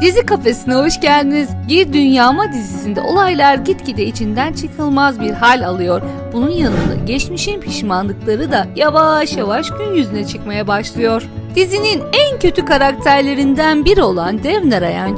Dizi kafesine hoş geldiniz. Bir Dünyama dizisinde olaylar gitgide içinden çıkılmaz bir hal alıyor. Bunun yanında geçmişin pişmanlıkları da yavaş yavaş gün yüzüne çıkmaya başlıyor. Dizinin en kötü karakterlerinden biri olan Dev Narayan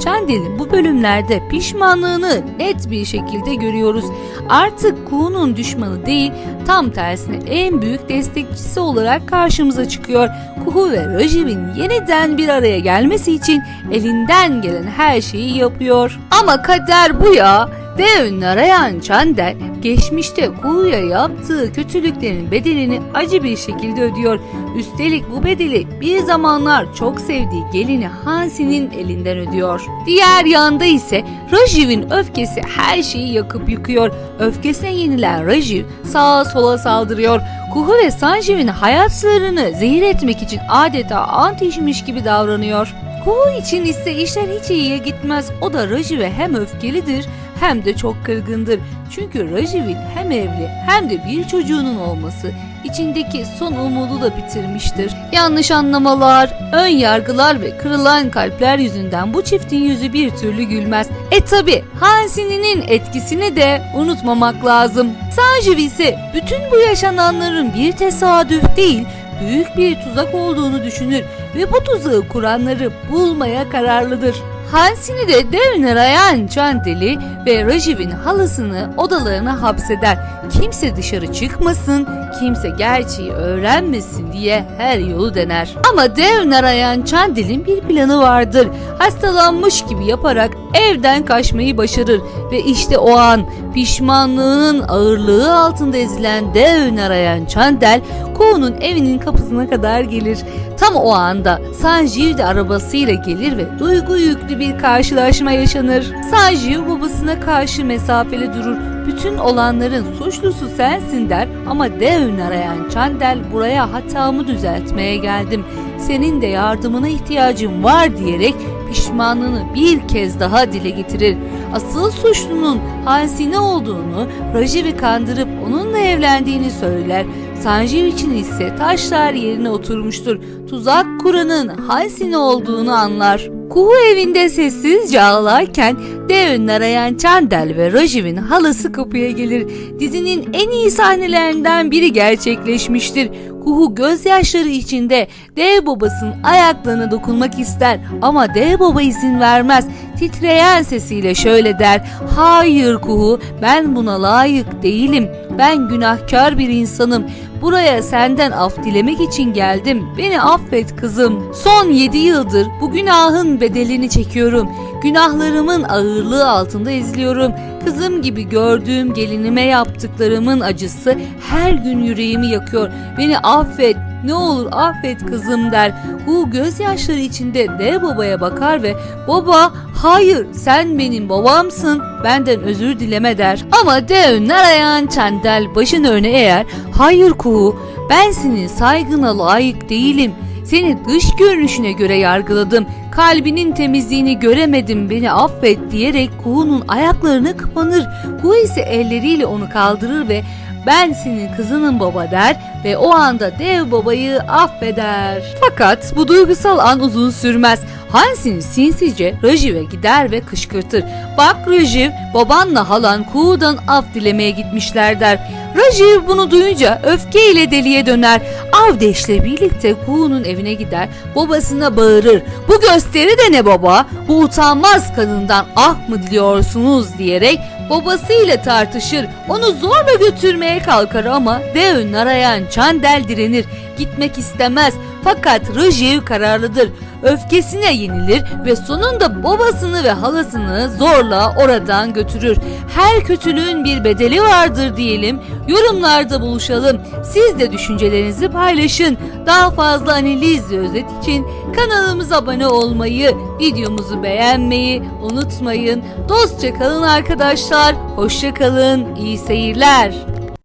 bu bölümlerde pişmanlığını net bir şekilde görüyoruz. Artık Kuğu'nun düşmanı değil, tam tersine en büyük destekçisi olarak karşımıza çıkıyor. Kuhu ve Rajiv'in yeniden bir araya gelmesi için elinden gelen her şeyi yapıyor. Ama kader bu ya. Dev Narayan Çandel geçmişte Kuhu'ya yaptığı kötülüklerin bedelini acı bir şekilde ödüyor. Üstelik bu bedeli bir zamanlar çok sevdiği gelini Hansi'nin elinden ödüyor. Diğer yanda ise Rajiv'in öfkesi her şeyi yakıp yıkıyor. Öfkesine yenilen Rajiv sağa sola saldırıyor. Kuhu ve Sanjiv'in hayatlarını zehir etmek için adeta ant işmiş gibi davranıyor. Kuhu için ise işler hiç iyiye gitmez. O da Rajiv'e hem öfkelidir hem de çok kırgındır. Çünkü Rajiv'in hem evli hem de bir çocuğunun olması içindeki son umudu da bitirmiştir. Yanlış anlamalar, ön yargılar ve kırılan kalpler yüzünden bu çiftin yüzü bir türlü gülmez. E tabi Hansini'nin etkisini de unutmamak lazım. Sanjiv ise bütün bu yaşananların bir tesadüf değil, büyük bir tuzak olduğunu düşünür ve bu tuzağı kuranları bulmaya kararlıdır. Hansini de Dev Narayan Çandeli ve Rajiv'in halasını odalarına hapseder. Kimse dışarı çıkmasın, kimse gerçeği öğrenmesin diye her yolu dener. Ama Dev Narayan Çandeli'nin bir planı vardır. Hastalanmış gibi yaparak evden kaçmayı başarır ve işte o an pişmanlığının ağırlığı altında ezilen Dev Narayan Çandel Kuğu'nun evinin kapısına kadar gelir. Tam o anda Sanjiv de arabasıyla gelir ve duygu yüklü bir karşılaşma yaşanır. Sanjiv babasına karşı mesafeli durur. Bütün olanların suçlusu sensin der ama dev narayan Çandel buraya hatamı düzeltmeye geldim. Senin de yardımına ihtiyacım var diyerek pişmanlığını bir kez daha dile getirir. Asıl suçlunun Hansine olduğunu, Rajiv'i kandırıp onunla evlendiğini söyler. Sanjiv için ise taşlar yerine oturmuştur. Tuzak kuranın Hansine olduğunu anlar. Kuhu evinde sessizce ağlarken Dev Narayan Çandel ve Rajiv'in halası kapıya gelir. Dizinin en iyi sahnelerinden biri gerçekleşmiştir. Kuhu gözyaşları içinde dev babasının ayaklarına dokunmak ister ama dev baba izin vermez. Titreyen sesiyle şöyle der. Hayır Kuhu ben buna layık değilim. Ben günahkar bir insanım. Buraya senden af dilemek için geldim. Beni affet kızım. Son yedi yıldır bu günahın bedelini çekiyorum. Günahlarımın ağırlığı altında izliyorum. Kızım gibi gördüğüm gelinime yaptıklarımın acısı her gün yüreğimi yakıyor. Beni affet, ne olur affet kızım der. Hu gözyaşları içinde dev babaya bakar ve baba hayır sen benim babamsın benden özür dileme der. Ama dev Narayan Çandel başını öne eğer hayır Kuhu ben senin saygına layık değilim. Seni dış görünüşüne göre yargıladım. Kalbinin temizliğini göremedim beni affet diyerek Kuhu'nun ayaklarına kapanır. Kuhu ise elleriyle onu kaldırır ve ben senin kızının baba der ve o anda dev babayı affeder. Fakat bu duygusal an uzun sürmez. Hansin sinsice Rajiv'e gider ve kışkırtır. Bak Rajiv babanla halan Kuğu'dan af dilemeye gitmişler der. Rajiv bunu duyunca öfkeyle deliye döner. Avdeş'le birlikte Kuğu'nun evine gider. Babasına bağırır. Bu gösteri de ne baba? Bu utanmaz kadından ah mı diliyorsunuz diyerek babasıyla tartışır. Onu zorla götürmeye kalkar ama Dev Narayan Çandel direnir. Gitmek istemez. Fakat Rajiv kararlıdır. Öfkesine yenilir ve sonunda babasını ve halasını zorla oradan götürür. Her kötülüğün bir bedeli vardır diyelim. Yorumlarda buluşalım. Siz de düşüncelerinizi paylaşın. Daha fazla analiz ve özet için kanalımıza abone olmayı, videomuzu beğenmeyi unutmayın. Dostça kalın arkadaşlar. Hoşça kalın. İyi seyirler.